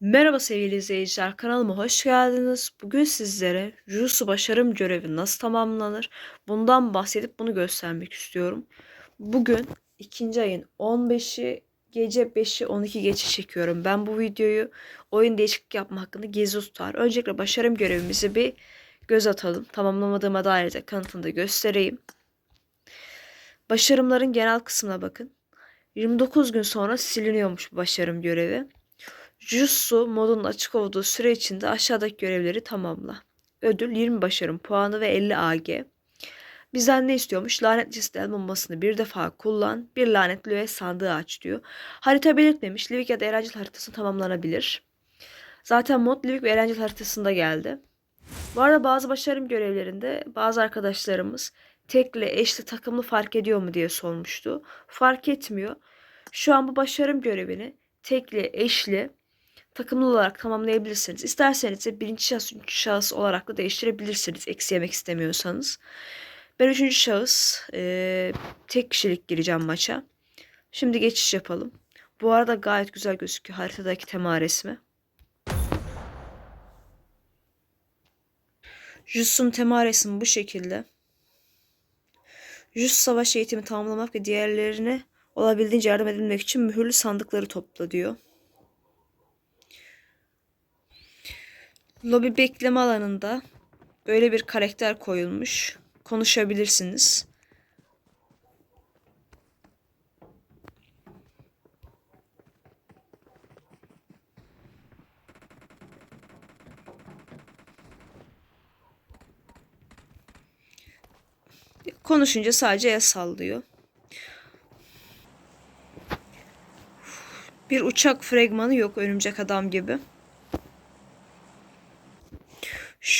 Merhaba sevgili izleyiciler, kanalıma hoş geldiniz. Bugün sizlere Jutsu başarım görevi nasıl tamamlanır? Bundan bahsedip bunu göstermek istiyorum. Bugün ikinci ayın 15'i gece 5'i 12 geçe çekiyorum. Ben bu videoyu oyun değişiklik yapma hakkında gezi tutar. Öncelikle başarım görevimizi bir göz atalım. Tamamlamadığıma dair de kanıtını da göstereyim. Başarımların genel kısmına bakın. 29 gün sonra siliniyormuş bu başarım görevi. Jutsu modunun açık olduğu süre içinde aşağıdaki görevleri tamamla. Ödül 20 başarım puanı ve 50 AG. Bizden ne istiyormuş? Lanetli sistem bombasını bir defa kullan, bir lanetli üye sandığı aç diyor. Harita belirtmemiş. Livik ya da Erencil haritası tamamlanabilir. Zaten mod Livik ve Erencil haritasında geldi. Bu arada bazı başarım görevlerinde bazı arkadaşlarımız tekli, eşli, takımlı fark ediyor mu diye sormuştu. Fark etmiyor. Şu an bu başarım görevini tekli, eşli, takımlı olarak tamamlayabilirsiniz. İsterseniz de birinci şahıs, üçüncü şahıs olarak da değiştirebilirsiniz eksi yemek istemiyorsanız. Ben üçüncü şahıs e, tek kişilik gireceğim maça. Şimdi geçiş yapalım. Bu arada gayet güzel gözüküyor haritadaki tema resmi. Jutsu'nun tema resmi bu şekilde. Jutsu savaş eğitimi tamamlamak ve diğerlerine olabildiğince yardım edilmek için mühürlü sandıkları topla diyor. Lobi bekleme alanında böyle bir karakter koyulmuş. Konuşabilirsiniz. Konuşunca sadece el sallıyor. Bir uçak fragmanı yok örümcek adam gibi.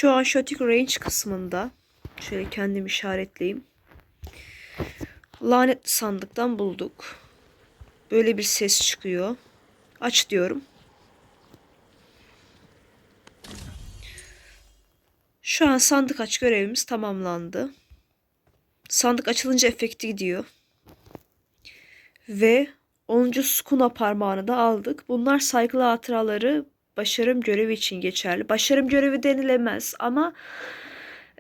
Şu an shooting range kısmında şöyle kendim işaretleyeyim. Lanetli sandıktan bulduk. Böyle bir ses çıkıyor. Aç diyorum. Şu an sandık aç görevimiz tamamlandı. Sandık açılınca efekti gidiyor. Ve 10. skuna parmağını da aldık. Bunlar saygılı hatıraları başarım görevi için geçerli. Başarım görevi denilemez ama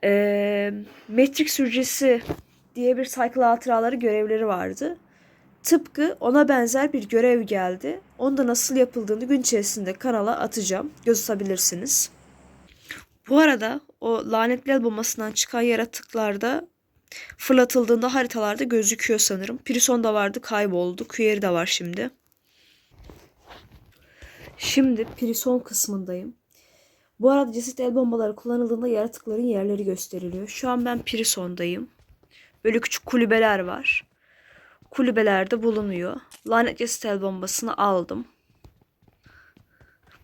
e, metrik sürücüsü diye bir saygılı hatıraları görevleri vardı. Tıpkı ona benzer bir görev geldi. Onda nasıl yapıldığını gün içerisinde kanala atacağım. Göz atabilirsiniz. Bu arada o lanetli el bombasından çıkan yaratıklarda fırlatıldığında haritalarda gözüküyor sanırım. Prison da vardı kayboldu. Query de var şimdi. Şimdi prison kısmındayım. Bu arada cesit el bombaları kullanıldığında yaratıkların yerleri gösteriliyor. Şu an ben prisondayım. Böyle küçük kulübeler var. Kulübelerde bulunuyor. Lanet cesit el bombasını aldım.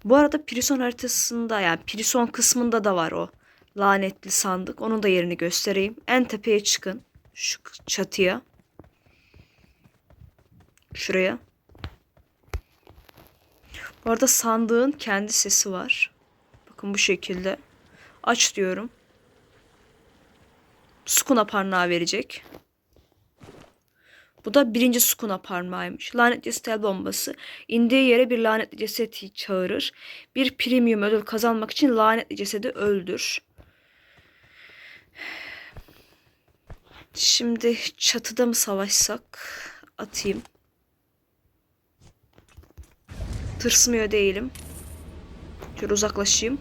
Bu arada prison haritasında yani prison kısmında da var o lanetli sandık. Onun da yerini göstereyim. En tepeye çıkın. Şu çatıya. Şuraya. Bu arada sandığın kendi sesi var. Bakın bu şekilde. Aç diyorum. Sukuna parmağı verecek. Bu da birinci sukuna parmağıymış. Lanetli stel bombası. indiği yere bir lanetli cesedi çağırır. Bir premium ödül kazanmak için lanetli cesedi öldür. Şimdi çatıda mı savaşsak? Atayım. Tırsmıyor değilim. Şöyle uzaklaşayım.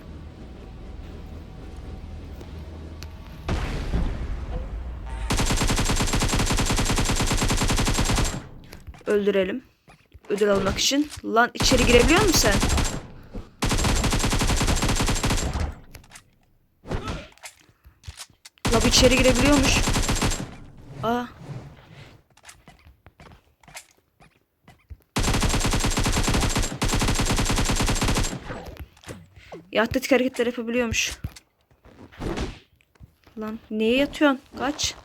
Öldürelim. Ödül almak için. Lan içeri girebiliyor musun sen? La bu içeri girebiliyormuş. Aa. Ya atletik hareketler yapabiliyormuş. Lan niye yatıyorsun? Kaç.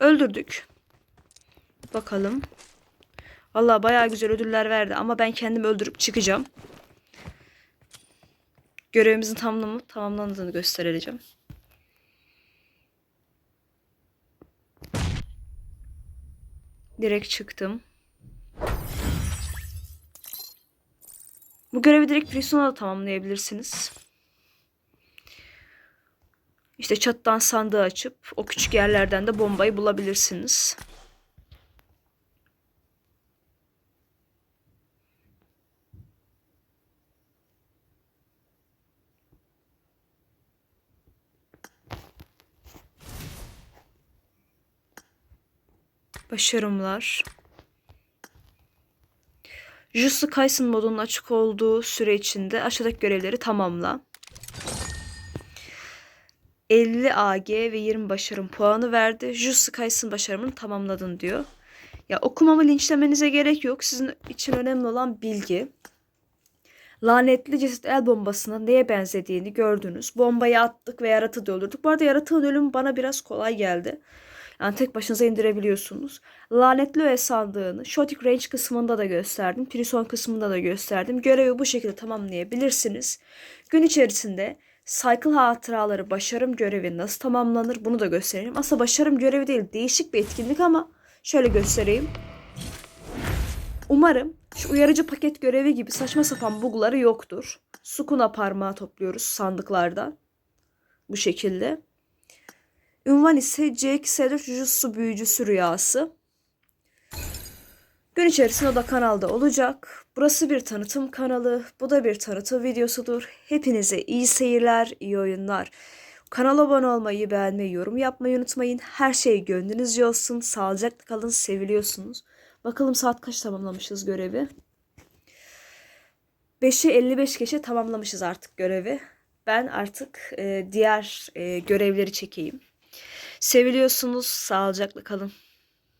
Öldürdük. Bakalım. Vallahi bayağı güzel ödüller verdi ama ben kendim öldürüp çıkacağım. Görevimizin tamamı tamamlandığını göstereceğim. Direkt çıktım. Bu görevi direkt Prison'a da tamamlayabilirsiniz. İşte çattan sandığı açıp o küçük yerlerden de bombayı bulabilirsiniz. Başarımlar. Jutsu Kaisen modunun açık olduğu süre içinde aşağıdaki görevleri tamamla. 50 AG ve 20 başarım puanı verdi. Jutsu Kaisen başarımını tamamladın diyor. Ya okumamı linçlemenize gerek yok. Sizin için önemli olan bilgi. Lanetli ceset el bombasının neye benzediğini gördünüz. Bombayı attık ve yaratığı öldürdük. Bu arada yaratığın ölümü bana biraz kolay geldi. Yani tek başınıza indirebiliyorsunuz. Lanetli öğe sandığını Shooting Range kısmında da gösterdim. Prison kısmında da gösterdim. Görevi bu şekilde tamamlayabilirsiniz. Gün içerisinde Cycle hatıraları başarım görevi nasıl tamamlanır bunu da göstereyim. Aslında başarım görevi değil değişik bir etkinlik ama şöyle göstereyim. Umarım şu uyarıcı paket görevi gibi saçma sapan bugları yoktur. Sukuna parmağı topluyoruz sandıklardan. Bu şekilde. Ünvan ise C2S4 Jujutsu büyücüsü rüyası. Gün içerisinde o da kanalda olacak. Burası bir tanıtım kanalı. Bu da bir tanıtım videosudur. Hepinize iyi seyirler, iyi oyunlar. Kanala abone olmayı, beğenmeyi, yorum yapmayı unutmayın. Her şey gönlünüzce olsun. Sağlıcakla kalın, seviliyorsunuz. Bakalım saat kaç tamamlamışız görevi. 5'e 55 geçe tamamlamışız artık görevi. Ben artık e, diğer e, görevleri çekeyim. Seviliyorsunuz. Sağlıcakla kalın.